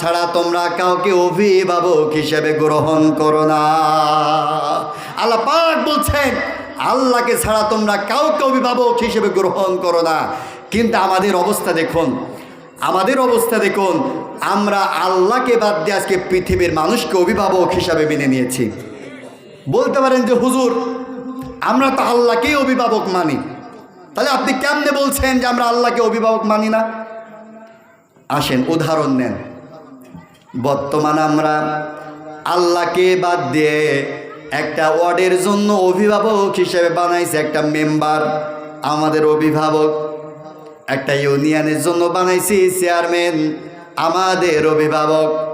ছাড়া তোমরা কাউকে অভিভাবক হিসেবে গ্রহণ করো না। আল্লাহ পাক বলছেন, আল্লাহকে ছাড়া তোমরা কাউকে অভিভাবক হিসেবে গ্রহণ করো না। কিন্তু আমাদের অবস্থা দেখুন, আমাদের অবস্থা দেখুন, আমরা আল্লাহকে বাদ দিয়ে আজকে পৃথিবীর মানুষকে অভিভাবক হিসাবে মেনে নিয়েছি। বলতে পারেন যে, হুজুর, আমরা তো আল্লাহকেই অভিভাবক মানি। তাহলে আপনি কেমনে বলছেন যে, আমরা আল্লাহকে অভিভাবক মানি না? আসেন, উদাহরণ নেন। বর্তমানে আমরা আল্লাহকে বাদ দিয়ে একটা ওয়ার্ডের জন্য অভিভাবক হিসেবে বানাইছে একটা মেম্বার, আমাদের অভিভাবক। একটা ইউনিয়নের জন্য বানাইছি চেয়ারম্যান, আমাদের অভিভাবক।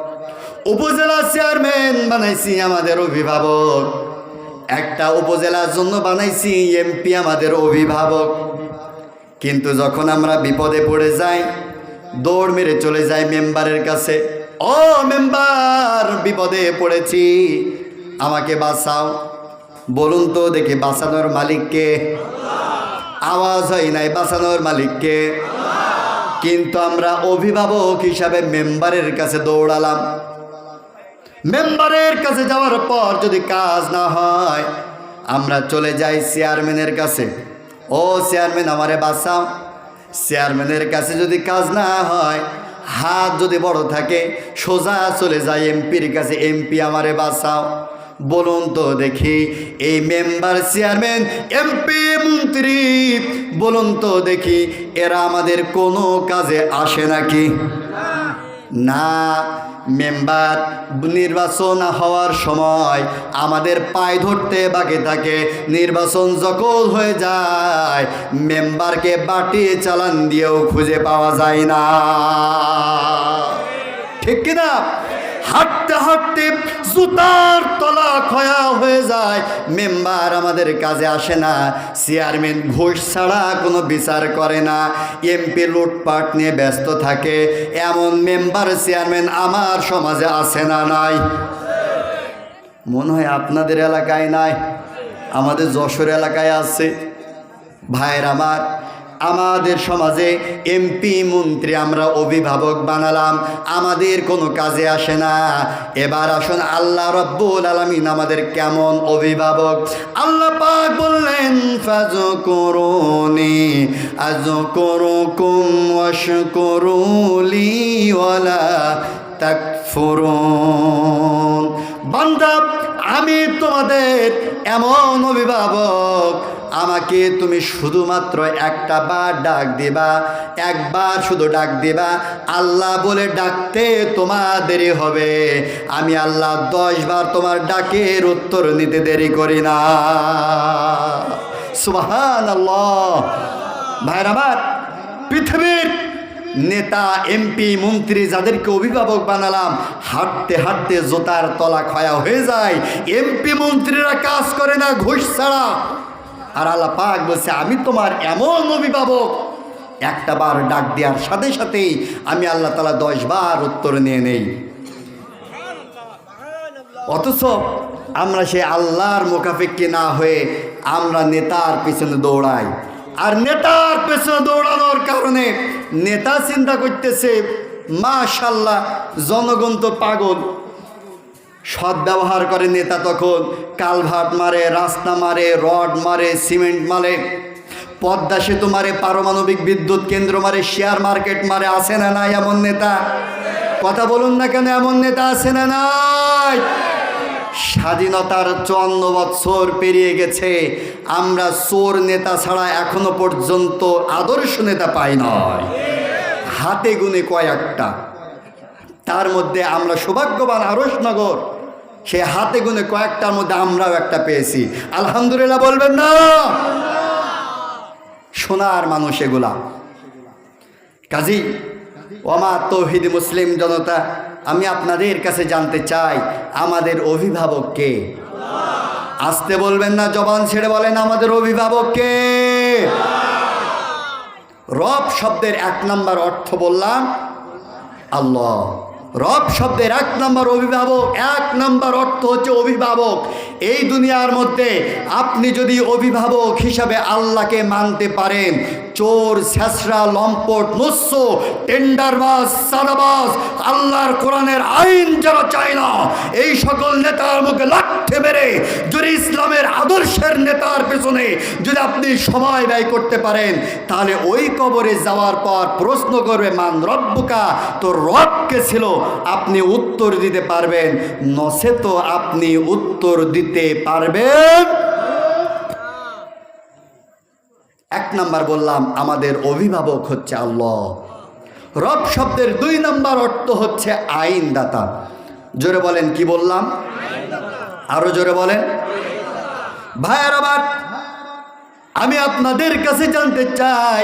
উপজেলা চেয়ারম্যান বানাইছি আমাদের অভিভাবক। একটা উপজেলার জন্য বানাইছি এমপি আমাদের অভিভাবক। কিন্তু যখন আমরা বিপদে পড়ে যাই, দৌড় মেরে চলে যাই মেম্বারের কাছে ও মেম্বার বিপদে পড়েছি। আমাকে বাঁচাও। বলুন তো দেখি বাঁচানোর মালিককে আওয়াজ হয় নাই বাঁচানোর মালিককে কিন্তু আমরা অভিভাবক হিসাবে মেম্বারের কাছে দৌড়ালাম। মেম্বারের কাছে যাওয়ার পর যদি কাজ না হয়, আমরা চলে যাই চেয়ারম্যানের কাছে। ও চেয়ারম্যান আমারে বাঁচাও। চেয়ারম্যানের কাছে যদি কাজ না হয় হাত যদি বড় থাকে, সোজা চলে যায় এমপির কাছে, এমপি আমারে বাঁচাও। বলুন তো দেখি, এই মেম্বার চেয়ারম্যান, এমপি মন্ত্রী, বলুন তো দেখি, এরা আমাদের কোনো কাজে আসে নাকি? না মেম্বার নির্বাচন হওয়ার সময় আমাদের পায়ে ধরতে বাকি থাকে। নির্বাচন যখন হয়ে যায়। মেম্বারকে বাটি চালান দিয়েও খুঁজে পাওয়া যায় না। ঠিক কিনা? হাঁটতে হাঁটতে জুতার তলা ক্ষয়া হয়ে যায়। মেম্বার আমাদের কাজে আসে না। চেয়ারম্যান ঘুষ ছাড়া কোনো বিচার করে না। এমপি লুটপাট নিয়ে ব্যস্ত থাকে। এমন মেম্বার, চেয়ারম্যান আমার সমাজে আছে না নাই। মনে হয় আপনাদের এলাকায় নাই। আমাদের যশোর এলাকায় আছে। ভাইয়ের আমার। আমাদের সমাজে এমপি মন্ত্রী আমরা অভিভাবক বানালাম, আমাদের কোনো কাজে আসে না। এবার আসুন আল্লাহ রব্বুল আলমিন আমাদের কেমন অভিভাবক। আল্লাহ পাক বললেন ফাজ করুনি আজ করু কুম ওয়াশ করুলি ওয়ালা তাকফুরুন। বান্দা, আমি তোমাদের এমন অভিভাবক আমাকে তুমি শুধুমাত্র একটা বার ডাক দিবা, একবার শুধু ডাক দিবা। আল্লাহ বলে ডাকতে তোমার দেরি হবে। আমি আল্লাহ দশ বার তোমার ডাকের উত্তর নিতে দেরি করি না। সুবাহান আল্লাহ ভাইর আমার পৃথিবীর নেতা, এমপি, মন্ত্রী যাদেরকে অভিভাবক বানালাম, হাঁটতে হাঁটতে জোতার তলা ক্ষয়া হয়ে যায়। এমপি মন্ত্রীরা কাজ করে না, ঘুষ ছাড়া। আর আল্লাহ পাক বলছে, আমি তোমার এমন অভিভাবক। একটা বার ডাক দেওয়ার সাথে সাথেই আমি আল্লাহ তালা দশ বার উত্তর নিয়ে নেই। অথচ আমরা সে আল্লাহর মোকাফিককে না হয়ে আমরা নেতার পিছনে দৌড়াই। আর নেতার পেছনে দৌড়ানোর কারণে নেতা চিন্তা করতেছে মাশাল্লাহ জনগণ তো পাগল। সৎ ব্যবহার করে নেতা তখন কালভার্ট মারে, রাস্তা মারে, রড মারে, সিমেন্ট মারে। পদ্মা সেতু মারে, পারমাণবিক বিদ্যুৎ কেন্দ্র মারে, শেয়ার মার্কেট মারে আসে না নাই এমন নেতা? কথা বলুন না কেন এমন নেতা আছে না নাই? স্বাধীনতার চুয়ান্ন বৎসর পেরিয়ে গেছে। আমরা চোর নেতা ছাড়া এখনও পর্যন্ত আদর্শ নেতা পাই নয় হাতে গুনে কয়েকটা। তার মধ্যে আমরা সৌভাগ্যবান আরসনগর সে হাতে গুনে কয়েকটার মধ্যে আমরাও একটা পেয়েছি। আলহামদুলিল্লাহ বলবেন না। সোনার মানুষ এগুলা। কাজী, ওমা তৌহিদ মুসলিম জনতা, আমি আপনাদের কাছে জানতে চাই, আমাদের অভিভাবক কে? আসতে বলবেন না, জবান ছেড়ে বলেন, আমাদের অভিভাবক কে? রব শব্দের এক নাম্বার অর্থ বললাম, আল্লাহ। রব শব্দের এক নম্বর অভিভাবক, এক নম্বর অর্থ হচ্ছে অভিভাবক। এই দুনিয়ার মধ্যে আপনি যদি অভিভাবক হিসাবে আল্লাহকে মানতে পারেন চোর ছেঁচড়া লম্পট নস্য টেন্ডারবাজ সাদাবাজ আল্লাহর কোরআনের আইন যারা চায় না। এই সকল নেতার মুখে লাঠে মেরে যদি ইসলামের আদর্শের নেতার পেছনে যদি আপনি সময় ব্যয় করতে পারেন, তাহলে ওই কবরে যাওয়ার পর প্রশ্ন করবে, মান রব্বুকা? তোর রবকে ছিল, আপনি উত্তর দিতে পারবেন। নসে তো আপনি উত্তর দিতে পারবেন। এক নাম্বার বললাম, আমাদের অভিভাবক হচ্ছে আল্লাহ। রব শব্দের দুই নাম্বার অর্থ হচ্ছে আইনদাতা। জোরে বলেন, কি বললাম? আরও জোরে বলেন। ভাইয়ার আবার আমি আপনাদের কাছে জানতে চাই।